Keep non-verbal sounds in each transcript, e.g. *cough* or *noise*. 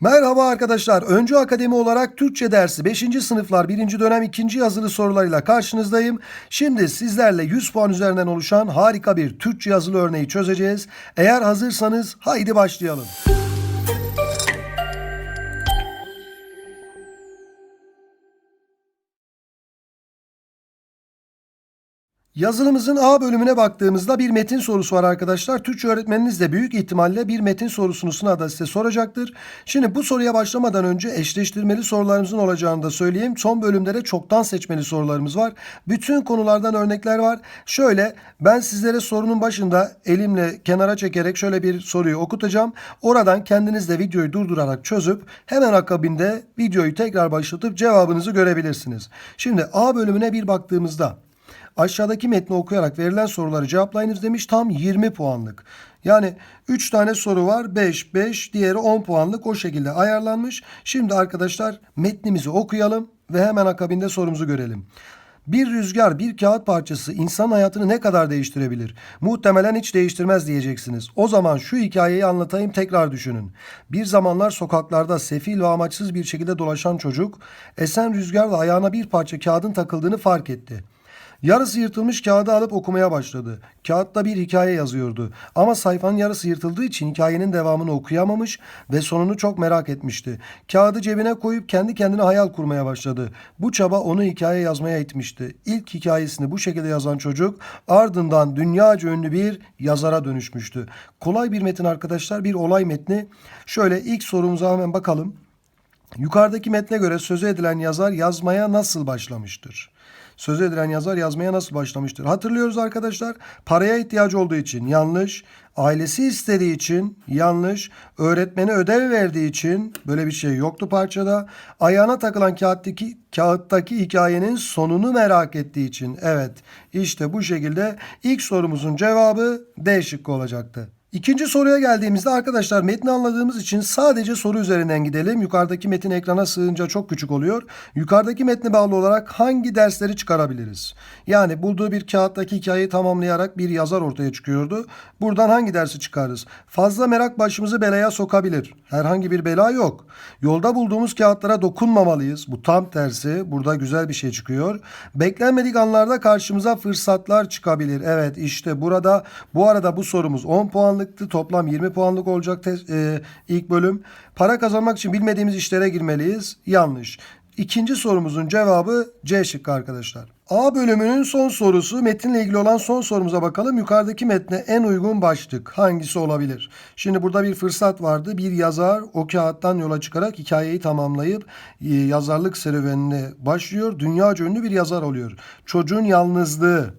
Merhaba arkadaşlar. Öncü Akademi olarak Türkçe dersi 5. sınıflar 1. dönem 2. yazılı sorularıyla karşınızdayım. Şimdi sizlerle 100 puan üzerinden oluşan harika bir Türkçe yazılı örneği çözeceğiz. Eğer hazırsanız haydi başlayalım. Yazılımızın A bölümüne baktığımızda bir metin sorusu var arkadaşlar. Türkçe öğretmeniniz de büyük ihtimalle bir metin sorusunu sınavda size soracaktır. Şimdi bu soruya başlamadan önce eşleştirmeli sorularımızın olacağını da söyleyeyim. Son bölümde çoktan seçmeli sorularımız var. Bütün konulardan örnekler var. Şöyle ben sizlere sorunun başında elimle kenara çekerek şöyle bir soruyu okutacağım. Oradan kendiniz de videoyu durdurarak çözüp hemen akabinde videoyu tekrar başlatıp cevabınızı görebilirsiniz. Şimdi A bölümüne bir baktığımızda Aşağıdaki metni okuyarak verilen soruları cevaplayınız demiş. Tam 20 puanlık. Yani 3 tane soru var. 5, 5, diğeri 10 puanlık o şekilde ayarlanmış. Şimdi arkadaşlar metnimizi okuyalım ve hemen akabinde sorumuzu görelim. Bir rüzgar, bir kağıt parçası insan hayatını ne kadar değiştirebilir? Muhtemelen hiç değiştirmez diyeceksiniz. O zaman şu hikayeyi anlatayım tekrar düşünün. Bir zamanlar sokaklarda sefil ve amaçsız bir şekilde dolaşan çocuk esen rüzgarla ayağına bir parça kağıdın takıldığını fark etti. Yarısı yırtılmış kağıdı alıp okumaya başladı. Kağıtta bir hikaye yazıyordu. Ama sayfanın yarısı yırtıldığı için hikayenin devamını okuyamamış ve sonunu çok merak etmişti. Kağıdı cebine koyup kendi kendine hayal kurmaya başladı. Bu çaba onu hikaye yazmaya itmişti. İlk hikayesini bu şekilde yazan çocuk ardından dünyaca ünlü bir yazara dönüşmüştü. Kolay bir metin arkadaşlar, bir olay metni. Şöyle ilk sorumuza hemen bakalım. Yukarıdaki metne göre sözü edilen yazar yazmaya nasıl başlamıştır? Sözü edilen yazar yazmaya nasıl başlamıştır? Hatırlıyoruz arkadaşlar. Paraya ihtiyacı olduğu için yanlış. Ailesi istediği için yanlış. Öğretmeni ödev verdiği için böyle bir şey yoktu parçada. Ayağına takılan kağıttaki, kağıttaki hikayenin sonunu merak ettiği için. Evet işte bu şekilde ilk sorumuzun cevabı D şıkkı olacaktı. İkinci soruya geldiğimizde arkadaşlar metni anladığımız için sadece soru üzerinden gidelim. Yukarıdaki metin ekrana sığınca çok küçük oluyor. Yukarıdaki metne bağlı olarak hangi dersleri çıkarabiliriz? Yani bulduğu bir kağıttaki hikayeyi tamamlayarak bir yazar ortaya çıkıyordu. Buradan hangi dersi çıkarız? Fazla merak başımızı belaya sokabilir. Herhangi bir bela yok. Yolda bulduğumuz kağıtlara dokunmamalıyız. Bu tam tersi. Burada güzel bir şey çıkıyor. Beklenmedik anlarda karşımıza fırsatlar çıkabilir. Evet işte burada bu arada bu sorumuz 10 puanlıktı. Toplam 20 puanlık olacak te- e, ilk bölüm. Para kazanmak için bilmediğimiz işlere girmeliyiz. Yanlış. İkinci sorumuzun cevabı C şıkkı arkadaşlar. A bölümünün son sorusu metinle ilgili olan son sorumuza bakalım. Yukarıdaki metne en uygun başlık hangisi olabilir? Şimdi burada bir fırsat vardı. Bir yazar o kağıttan yola çıkarak hikayeyi tamamlayıp e, yazarlık serüvenine başlıyor. Dünyaca ünlü bir yazar oluyor. Çocuğun yalnızlığı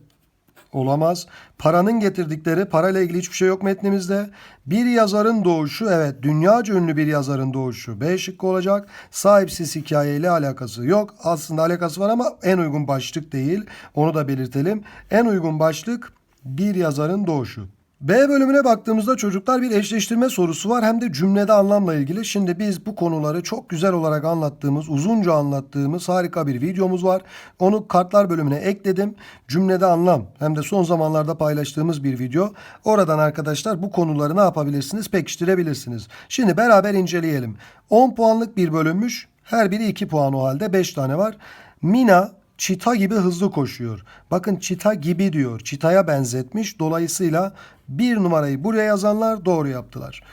Olamaz. Paranın getirdikleri, parayla ilgili hiçbir şey yok metnimizde. Bir yazarın doğuşu, evet dünyaca ünlü bir yazarın doğuşu. B şıkkı olacak. Sahipsiz hikayeyle alakası yok. Aslında alakası var ama en uygun başlık değil. Onu da belirtelim. En uygun başlık bir yazarın doğuşu. B bölümüne baktığımızda çocuklar bir eşleştirme sorusu var hem de cümlede anlamla ilgili. Şimdi biz bu konuları çok güzel olarak anlattığımız, uzunca anlattığımız harika bir videomuz var. Onu kartlar bölümüne ekledim. Cümlede anlam hem de son zamanlarda paylaştığımız bir video. Oradan arkadaşlar bu konuları ne yapabilirsiniz? Pekiştirebilirsiniz. Şimdi beraber inceleyelim. 10 puanlık bir bölünmüş. Her biri 2 puan o halde 5 tane var. Mina çita gibi hızlı koşuyor. Bakın çita gibi diyor. Çitaya benzetmiş. Dolayısıyla bir numarayı buraya yazanlar doğru yaptılar.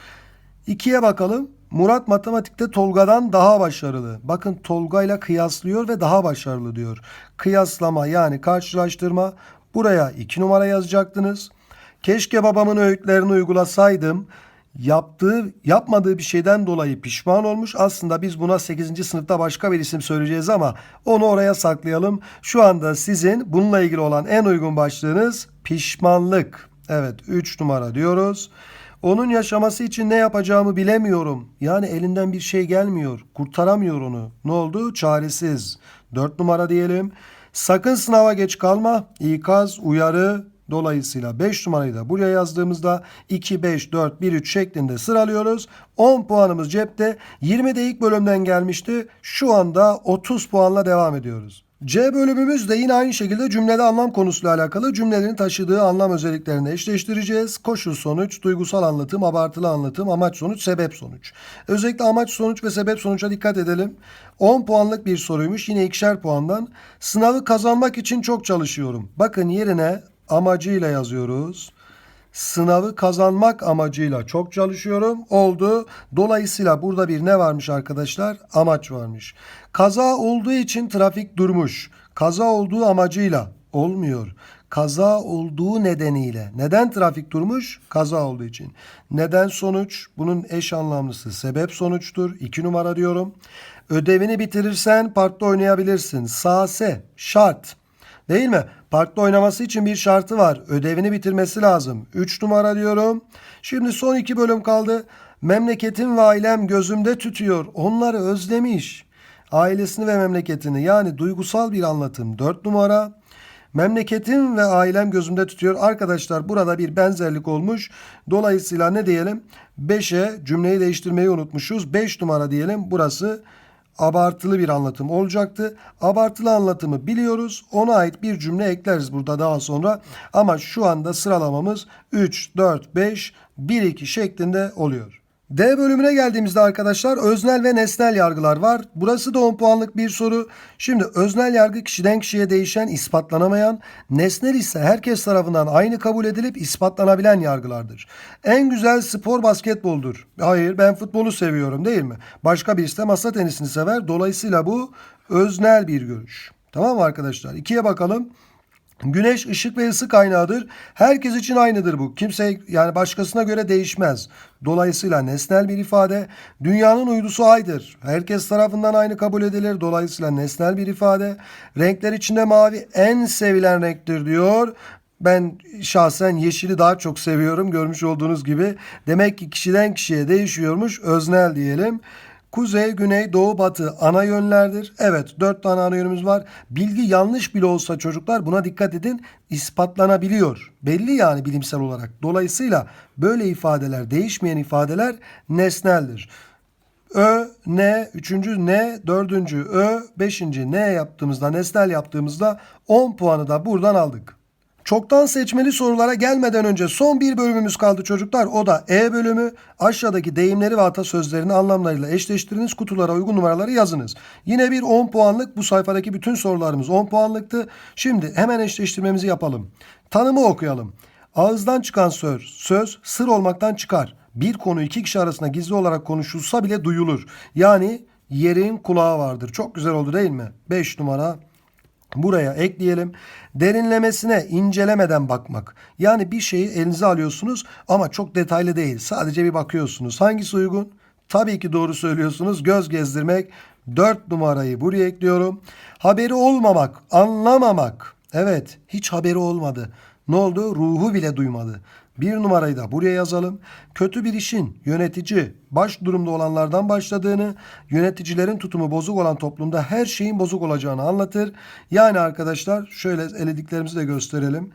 İkiye bakalım. Murat matematikte Tolga'dan daha başarılı. Bakın Tolga ile kıyaslıyor ve daha başarılı diyor. Kıyaslama yani karşılaştırma. Buraya iki numara yazacaktınız. Keşke babamın öğütlerini uygulasaydım yaptığı yapmadığı bir şeyden dolayı pişman olmuş. Aslında biz buna 8. sınıfta başka bir isim söyleyeceğiz ama onu oraya saklayalım. Şu anda sizin bununla ilgili olan en uygun başlığınız pişmanlık. Evet 3 numara diyoruz. Onun yaşaması için ne yapacağımı bilemiyorum. Yani elinden bir şey gelmiyor. Kurtaramıyor onu. Ne oldu? Çaresiz. 4 numara diyelim. Sakın sınava geç kalma. İkaz, uyarı, Dolayısıyla 5 numarayı da buraya yazdığımızda 2, 5, 4, 1, 3 şeklinde sıralıyoruz. 10 puanımız cepte. 20 de ilk bölümden gelmişti. Şu anda 30 puanla devam ediyoruz. C bölümümüz de yine aynı şekilde cümlede anlam konusuyla alakalı cümlelerin taşıdığı anlam özelliklerini eşleştireceğiz. Koşul sonuç, duygusal anlatım, abartılı anlatım, amaç sonuç, sebep sonuç. Özellikle amaç sonuç ve sebep sonuca dikkat edelim. 10 puanlık bir soruymuş yine ikişer puandan. Sınavı kazanmak için çok çalışıyorum. Bakın yerine amacıyla yazıyoruz sınavı kazanmak amacıyla çok çalışıyorum. Oldu. Dolayısıyla burada bir ne varmış arkadaşlar? Amaç varmış. Kaza olduğu için trafik durmuş. Kaza olduğu amacıyla olmuyor. Kaza olduğu nedeniyle. Neden trafik durmuş? Kaza olduğu için. Neden sonuç? Bunun eş anlamlısı sebep sonuçtur. 2 numara diyorum. Ödevini bitirirsen parkta oynayabilirsin. Sase şart. Değil mi? Parkta oynaması için bir şartı var. Ödevini bitirmesi lazım. 3 numara diyorum. Şimdi son iki bölüm kaldı. Memleketim ve ailem gözümde tütüyor. Onları özlemiş. Ailesini ve memleketini yani duygusal bir anlatım. 4 numara. Memleketim ve ailem gözümde tutuyor. Arkadaşlar burada bir benzerlik olmuş. Dolayısıyla ne diyelim? 5'e cümleyi değiştirmeyi unutmuşuz. 5 numara diyelim. Burası abartılı bir anlatım olacaktı. Abartılı anlatımı biliyoruz. Ona ait bir cümle ekleriz burada daha sonra. Ama şu anda sıralamamız 3, 4, 5, 1, 2 şeklinde oluyor. D bölümüne geldiğimizde arkadaşlar öznel ve nesnel yargılar var. Burası da 10 puanlık bir soru. Şimdi öznel yargı kişiden kişiye değişen, ispatlanamayan, nesnel ise herkes tarafından aynı kabul edilip ispatlanabilen yargılardır. En güzel spor basketboldur. Hayır ben futbolu seviyorum değil mi? Başka birisi de masa tenisini sever. Dolayısıyla bu öznel bir görüş. Tamam mı arkadaşlar? İkiye bakalım. Güneş ışık ve ısı kaynağıdır. Herkes için aynıdır bu. Kimse yani başkasına göre değişmez. Dolayısıyla nesnel bir ifade. Dünyanın uydusu aydır. Herkes tarafından aynı kabul edilir. Dolayısıyla nesnel bir ifade. Renkler içinde mavi en sevilen renktir diyor. Ben şahsen yeşili daha çok seviyorum görmüş olduğunuz gibi. Demek ki kişiden kişiye değişiyormuş. Öznel diyelim. Kuzey, güney, doğu, batı ana yönlerdir. Evet dört tane ana yönümüz var. Bilgi yanlış bile olsa çocuklar buna dikkat edin ispatlanabiliyor. Belli yani bilimsel olarak. Dolayısıyla böyle ifadeler değişmeyen ifadeler nesneldir. Ö, ne, üçüncü ne, dördüncü ö, beşinci ne yaptığımızda, nesnel yaptığımızda 10 puanı da buradan aldık. Çoktan seçmeli sorulara gelmeden önce son bir bölümümüz kaldı çocuklar. O da E bölümü. Aşağıdaki deyimleri ve atasözlerini anlamlarıyla eşleştiriniz. Kutulara uygun numaraları yazınız. Yine bir 10 puanlık bu sayfadaki bütün sorularımız 10 puanlıktı. Şimdi hemen eşleştirmemizi yapalım. Tanımı okuyalım. Ağızdan çıkan söz, söz sır olmaktan çıkar. Bir konu iki kişi arasında gizli olarak konuşulsa bile duyulur. Yani yerin kulağı vardır. Çok güzel oldu değil mi? 5 numara Buraya ekleyelim. Derinlemesine incelemeden bakmak. Yani bir şeyi elinize alıyorsunuz ama çok detaylı değil. Sadece bir bakıyorsunuz. Hangisi uygun? Tabii ki doğru söylüyorsunuz. Göz gezdirmek. 4 numarayı buraya ekliyorum. Haberi olmamak, anlamamak. Evet, hiç haberi olmadı. Ne oldu? Ruhu bile duymadı. Bir numarayı da buraya yazalım. Kötü bir işin yönetici baş durumda olanlardan başladığını, yöneticilerin tutumu bozuk olan toplumda her şeyin bozuk olacağını anlatır. Yani arkadaşlar şöyle elediklerimizi de gösterelim.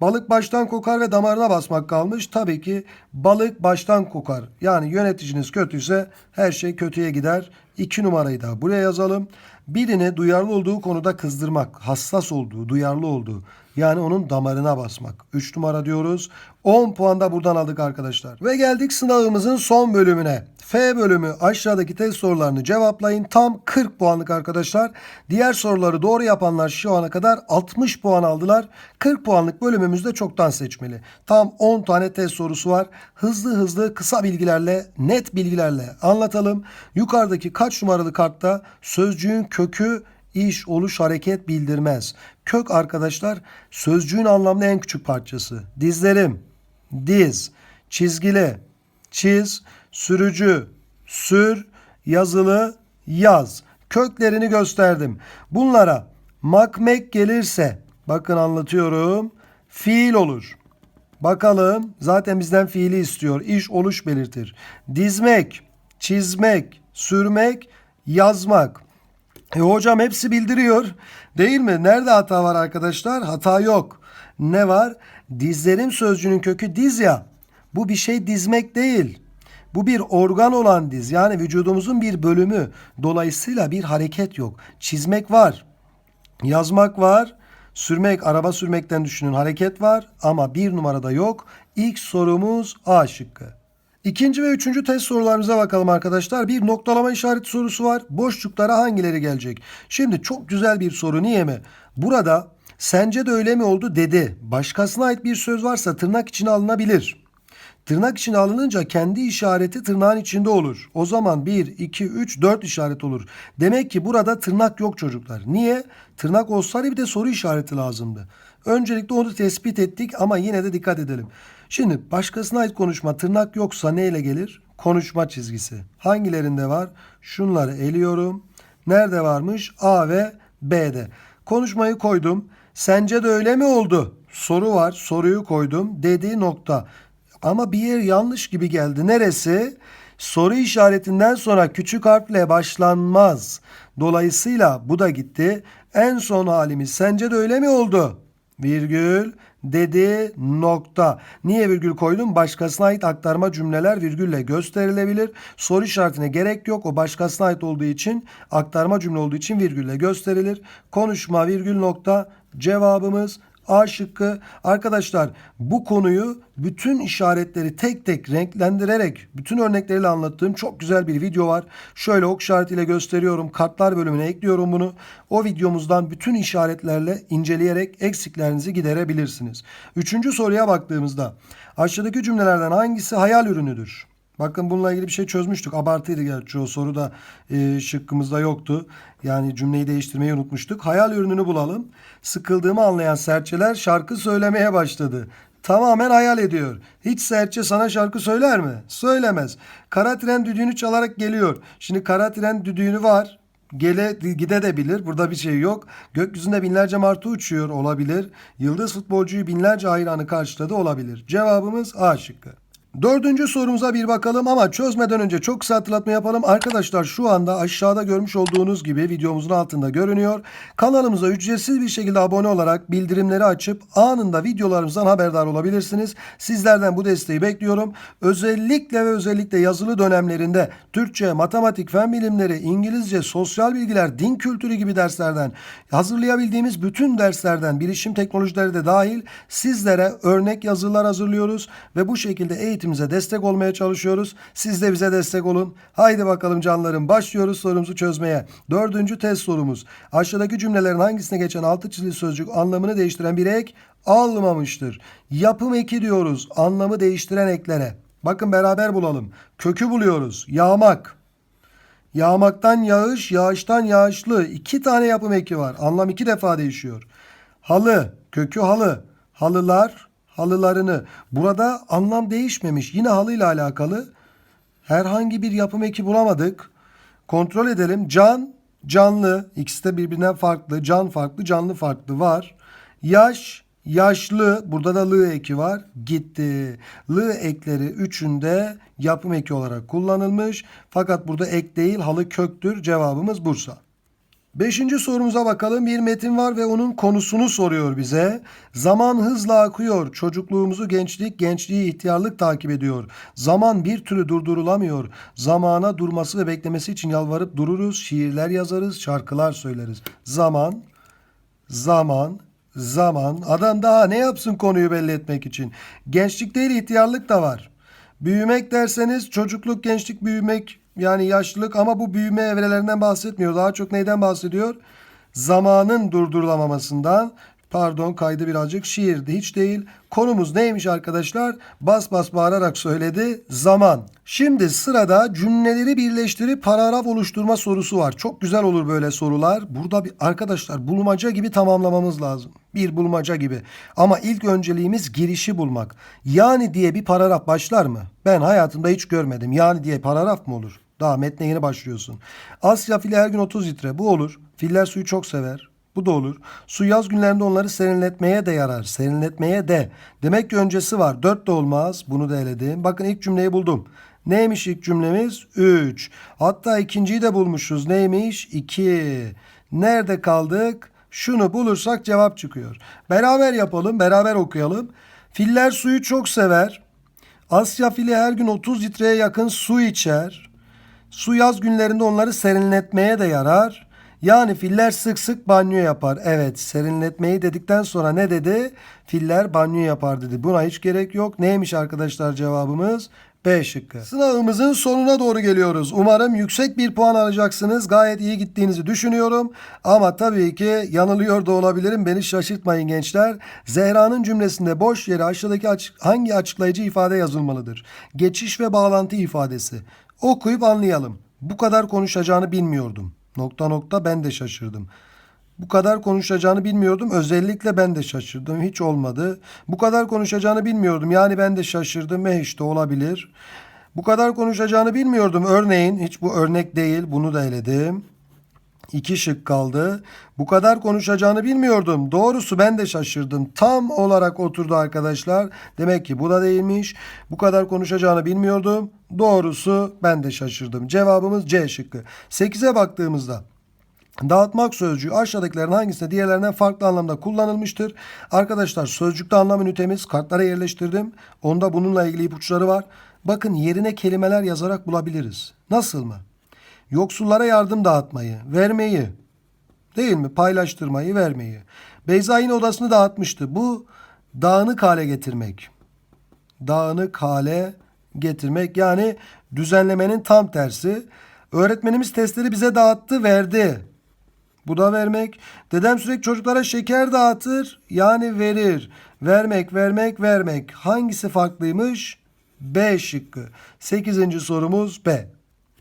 Balık baştan kokar ve damarına basmak kalmış. Tabii ki balık baştan kokar. Yani yöneticiniz kötüyse her şey kötüye gider. İki numarayı da buraya yazalım. Birini duyarlı olduğu konuda kızdırmak, hassas olduğu, duyarlı olduğu. Yani onun damarına basmak. 3 numara diyoruz. 10 puan da buradan aldık arkadaşlar. Ve geldik sınavımızın son bölümüne. F bölümü aşağıdaki test sorularını cevaplayın. Tam 40 puanlık arkadaşlar. Diğer soruları doğru yapanlar şu ana kadar 60 puan aldılar. 40 puanlık bölümümüzde çoktan seçmeli. Tam 10 tane test sorusu var. Hızlı hızlı kısa bilgilerle, net bilgilerle anlatalım. Yukarıdaki kaç numaralı kartta sözcüğün kökü iş, oluş, hareket bildirmez. Kök arkadaşlar sözcüğün anlamlı en küçük parçası. Dizlerim, diz, çizgili, çiz, sürücü, sür, yazılı, yaz. Köklerini gösterdim. Bunlara makmek gelirse bakın anlatıyorum. Fiil olur. Bakalım zaten bizden fiili istiyor. İş oluş belirtir. Dizmek, çizmek, sürmek, yazmak. E hocam hepsi bildiriyor. Değil mi? Nerede hata var arkadaşlar? Hata yok. Ne var? Dizlerim sözcüğünün kökü diz ya. Bu bir şey dizmek değil. Bu bir organ olan diz. Yani vücudumuzun bir bölümü. Dolayısıyla bir hareket yok. Çizmek var. Yazmak var. Sürmek, araba sürmekten düşünün hareket var ama bir numarada yok. İlk sorumuz A şıkkı. İkinci ve üçüncü test sorularımıza bakalım arkadaşlar. Bir noktalama işareti sorusu var. Boşluklara hangileri gelecek? Şimdi çok güzel bir soru. Niye mi? Burada sence de öyle mi oldu dedi. Başkasına ait bir söz varsa tırnak içine alınabilir. Tırnak içine alınınca kendi işareti tırnağın içinde olur. O zaman 1, 2, 3, 4 işaret olur. Demek ki burada tırnak yok çocuklar. Niye? Tırnak olsaydı bir de soru işareti lazımdı. Öncelikle onu tespit ettik ama yine de dikkat edelim. Şimdi başkasına ait konuşma tırnak yoksa neyle gelir? Konuşma çizgisi. Hangilerinde var? Şunları eliyorum. Nerede varmış? A ve B'de. Konuşmayı koydum. Sence de öyle mi oldu? Soru var. Soruyu koydum. Dedi nokta. Ama bir yer yanlış gibi geldi. Neresi? Soru işaretinden sonra küçük harfle başlanmaz. Dolayısıyla bu da gitti. En son halimiz sence de öyle mi oldu? Virgül dedi nokta. Niye virgül koydum? Başkasına ait aktarma cümleler virgülle gösterilebilir. Soru işaretine gerek yok. O başkasına ait olduğu için aktarma cümle olduğu için virgülle gösterilir. Konuşma virgül nokta cevabımız A şıkkı. Arkadaşlar bu konuyu bütün işaretleri tek tek renklendirerek bütün örnekleriyle anlattığım çok güzel bir video var. Şöyle ok işaretiyle gösteriyorum. Kartlar bölümüne ekliyorum bunu. O videomuzdan bütün işaretlerle inceleyerek eksiklerinizi giderebilirsiniz. Üçüncü soruya baktığımızda aşağıdaki cümlelerden hangisi hayal ürünüdür? Bakın bununla ilgili bir şey çözmüştük. Abartıydı gerçi o soru da e, şıkkımızda yoktu. Yani cümleyi değiştirmeyi unutmuştuk. Hayal ürününü bulalım. Sıkıldığımı anlayan serçeler şarkı söylemeye başladı. Tamamen hayal ediyor. Hiç serçe sana şarkı söyler mi? Söylemez. Kara tren düdüğünü çalarak geliyor. Şimdi kara tren düdüğünü var. Gele gide de bilir. Burada bir şey yok. Gökyüzünde binlerce martı uçuyor olabilir. Yıldız futbolcuyu binlerce hayranı karşıladı olabilir. Cevabımız A şıkkı. Dördüncü sorumuza bir bakalım ama çözmeden önce çok kısa hatırlatma yapalım. Arkadaşlar şu anda aşağıda görmüş olduğunuz gibi videomuzun altında görünüyor. Kanalımıza ücretsiz bir şekilde abone olarak bildirimleri açıp anında videolarımızdan haberdar olabilirsiniz. Sizlerden bu desteği bekliyorum. Özellikle ve özellikle yazılı dönemlerinde Türkçe, matematik, fen bilimleri, İngilizce, sosyal bilgiler, din kültürü gibi derslerden hazırlayabildiğimiz bütün derslerden bilişim teknolojileri de dahil sizlere örnek yazılar hazırlıyoruz ve bu şekilde eğitim eğitimimize destek olmaya çalışıyoruz. Siz de bize destek olun. Haydi bakalım canlarım başlıyoruz sorumuzu çözmeye. Dördüncü test sorumuz. Aşağıdaki cümlelerin hangisine geçen altı çizili sözcük anlamını değiştiren bir ek almamıştır. Yapım eki diyoruz anlamı değiştiren eklere. Bakın beraber bulalım. Kökü buluyoruz. Yağmak. Yağmaktan yağış, yağıştan yağışlı. İki tane yapım eki var. Anlam iki defa değişiyor. Halı, kökü halı. Halılar, halılarını. Burada anlam değişmemiş. Yine halıyla alakalı herhangi bir yapım eki bulamadık. Kontrol edelim. Can, canlı. İkisi de birbirinden farklı. Can farklı, canlı farklı var. Yaş, yaşlı. Burada da lı eki var. Gitti. Lı ekleri üçünde yapım eki olarak kullanılmış. Fakat burada ek değil halı köktür. Cevabımız Bursa. Beşinci sorumuza bakalım. Bir metin var ve onun konusunu soruyor bize. Zaman hızla akıyor. Çocukluğumuzu gençlik, gençliği ihtiyarlık takip ediyor. Zaman bir türlü durdurulamıyor. Zamana durması ve beklemesi için yalvarıp dururuz. Şiirler yazarız, şarkılar söyleriz. Zaman, zaman, zaman. Adam daha ne yapsın konuyu belli etmek için? Gençlik değil ihtiyarlık da var. Büyümek derseniz çocukluk, gençlik, büyümek yani yaşlılık ama bu büyüme evrelerinden bahsetmiyor. Daha çok neyden bahsediyor? Zamanın durdurulamamasından Pardon kaydı birazcık şiirdi hiç değil. Konumuz neymiş arkadaşlar? Bas bas bağırarak söyledi. Zaman. Şimdi sırada cümleleri birleştirip paragraf oluşturma sorusu var. Çok güzel olur böyle sorular. Burada bir arkadaşlar bulmaca gibi tamamlamamız lazım. Bir bulmaca gibi. Ama ilk önceliğimiz girişi bulmak. Yani diye bir paragraf başlar mı? Ben hayatımda hiç görmedim. Yani diye paragraf mı olur? Daha metne yeni başlıyorsun. Asya fili her gün 30 litre. Bu olur. Filler suyu çok sever. Bu da olur. Su yaz günlerinde onları serinletmeye de yarar. Serinletmeye de. Demek ki öncesi var. Dört de olmaz. Bunu da eledim. Bakın ilk cümleyi buldum. Neymiş ilk cümlemiz? 3. Hatta ikinciyi de bulmuşuz. Neymiş? 2. Nerede kaldık? Şunu bulursak cevap çıkıyor. Beraber yapalım, beraber okuyalım. Filler suyu çok sever. Asya fili her gün 30 litreye yakın su içer. Su yaz günlerinde onları serinletmeye de yarar. Yani filler sık sık banyo yapar. Evet serinletmeyi dedikten sonra ne dedi? Filler banyo yapar dedi. Buna hiç gerek yok. Neymiş arkadaşlar cevabımız? B şıkkı. Sınavımızın sonuna doğru geliyoruz. Umarım yüksek bir puan alacaksınız. Gayet iyi gittiğinizi düşünüyorum. Ama tabii ki yanılıyor da olabilirim. Beni şaşırtmayın gençler. Zehra'nın cümlesinde boş yere aşağıdaki açık, hangi açıklayıcı ifade yazılmalıdır? Geçiş ve bağlantı ifadesi. Okuyup anlayalım. Bu kadar konuşacağını bilmiyordum. Nokta nokta ben de şaşırdım. Bu kadar konuşacağını bilmiyordum. Özellikle ben de şaşırdım. Hiç olmadı. Bu kadar konuşacağını bilmiyordum. Yani ben de şaşırdım. E işte olabilir. Bu kadar konuşacağını bilmiyordum. Örneğin hiç bu örnek değil. Bunu da eledim. İki şık kaldı. Bu kadar konuşacağını bilmiyordum. Doğrusu ben de şaşırdım. Tam olarak oturdu arkadaşlar. Demek ki bu da değilmiş. Bu kadar konuşacağını bilmiyordum. Doğrusu ben de şaşırdım. Cevabımız C şıkkı. 8'e baktığımızda Dağıtmak sözcüğü aşağıdakilerin hangisinde diğerlerinden farklı anlamda kullanılmıştır? Arkadaşlar sözcükte anlam ünitemiz kartlara yerleştirdim. Onda bununla ilgili ipuçları var. Bakın yerine kelimeler yazarak bulabiliriz. Nasıl mı? Yoksullara yardım dağıtmayı, vermeyi, değil mi? Paylaştırmayı, vermeyi. Beyza yine odasını dağıtmıştı. Bu dağınık hale getirmek. Dağınık hale getirmek yani düzenlemenin tam tersi. Öğretmenimiz testleri bize dağıttı, verdi. Bu da vermek. Dedem sürekli çocuklara şeker dağıtır. Yani verir. Vermek, vermek, vermek. Hangisi farklıymış? B şıkkı. Sekizinci sorumuz B.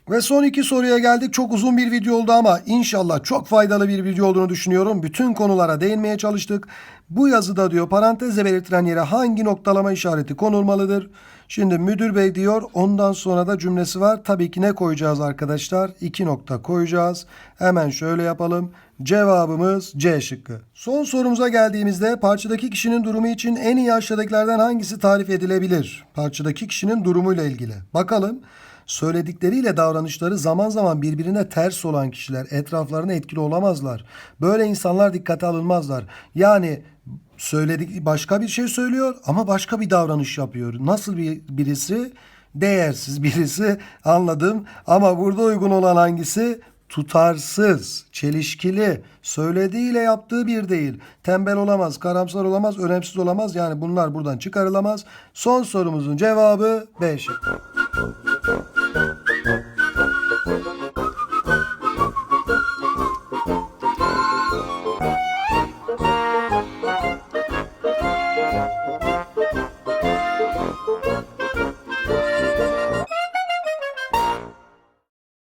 Ve son iki soruya geldik. Çok uzun bir video oldu ama inşallah çok faydalı bir video olduğunu düşünüyorum. Bütün konulara değinmeye çalıştık. Bu yazıda diyor parantezle belirtilen yere hangi noktalama işareti konulmalıdır? Şimdi müdür bey diyor ondan sonra da cümlesi var. Tabii ki ne koyacağız arkadaşlar? İki nokta koyacağız. Hemen şöyle yapalım. Cevabımız C şıkkı. Son sorumuza geldiğimizde parçadaki kişinin durumu için en iyi aşağıdakilerden hangisi tarif edilebilir? Parçadaki kişinin durumuyla ilgili. Bakalım. Söyledikleriyle davranışları zaman zaman birbirine ters olan kişiler etraflarına etkili olamazlar. Böyle insanlar dikkate alınmazlar. Yani söyledik başka bir şey söylüyor ama başka bir davranış yapıyor. Nasıl bir birisi? Değersiz birisi *laughs* anladım ama burada uygun olan hangisi? Tutarsız, çelişkili, söylediğiyle yaptığı bir değil. Tembel olamaz, karamsar olamaz, önemsiz olamaz. Yani bunlar buradan çıkarılamaz. Son sorumuzun cevabı B.